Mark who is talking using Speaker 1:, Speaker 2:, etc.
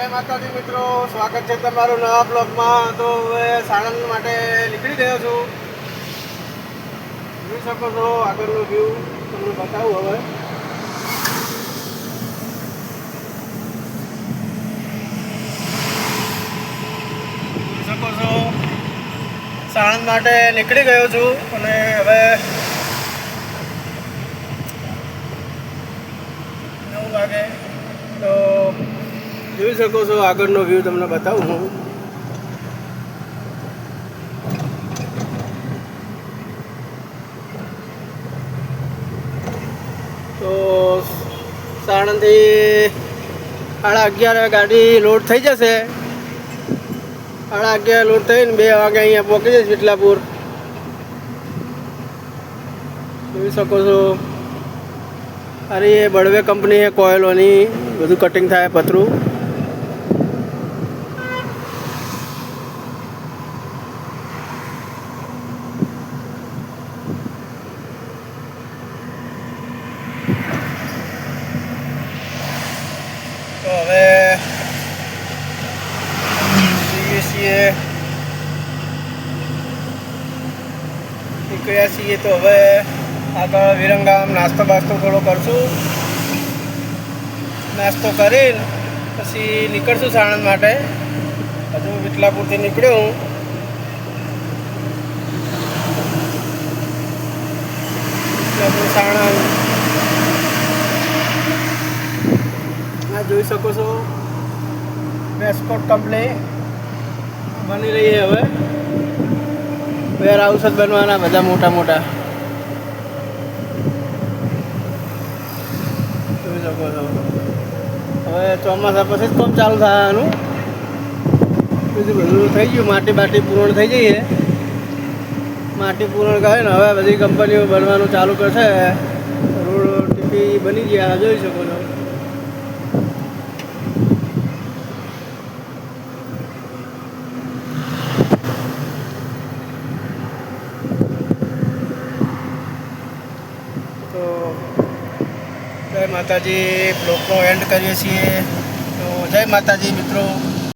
Speaker 1: જય માતાજી મિત્રો, સ્વાગત છે તમારું નવા બ્લોગમાં. તો હવે સાણંદ માટે નીકળી ગયો છું. જોઈ શકો છો આગળનો વ્યૂ તમને બતાવું હવે. જોઈ શકો છો. સાણંદ માટે નીકળી ગયો છું અને હવે નવ વાગે તો જોઈ શકો છો, આગળનો વ્યૂ તમને બતાવું હું. તો સાણંદથી સાડા અગિયાર ગાડી લોડ થઈ જશે. સાડા અગિયાર લોડ થઈને બે વાગે અહીંયા પહોંચી જઈશ વિટલાપુર જોઈ શકો છો. અરે એ બળવે કંપની છે કોયલોની બધું કટિંગ થાય, પતરું તો હવે જઈએ છીએ. નીકળ્યા છીએ તો હવે આગળ વિરંગામ નાસ્તો બાસ્તો થોડો કરશું. નાસ્તો કરી પછી નીકળશું સાણંદ માટે. હજુ વિટલાપુરથી નીકળ્યો હું. સાણંદ. જોઈ શકો છો. વેસ્કોટ કંપની બની રહી હવે. વેર હાઉસ જ બનવાના બધા મોટા મોટા. જોઈ શકો છો. હવે ચોમાસા પછી જ કામ ચાલુ થવાનું. બીજું બધું થઈ ગયું. માટી બાટી પૂરણ થઈ જઈએ માટી પૂરણ કરે ને, હવે બધી કંપનીઓ બનવાનું ચાલુ કરશે. રોડ, ટીપી બની ગયા, જોઈ શકો છો તો જય માતાજી બ્લોકનો એન્ડ કરીએ છીએ. તો જય માતાજી મિત્રો.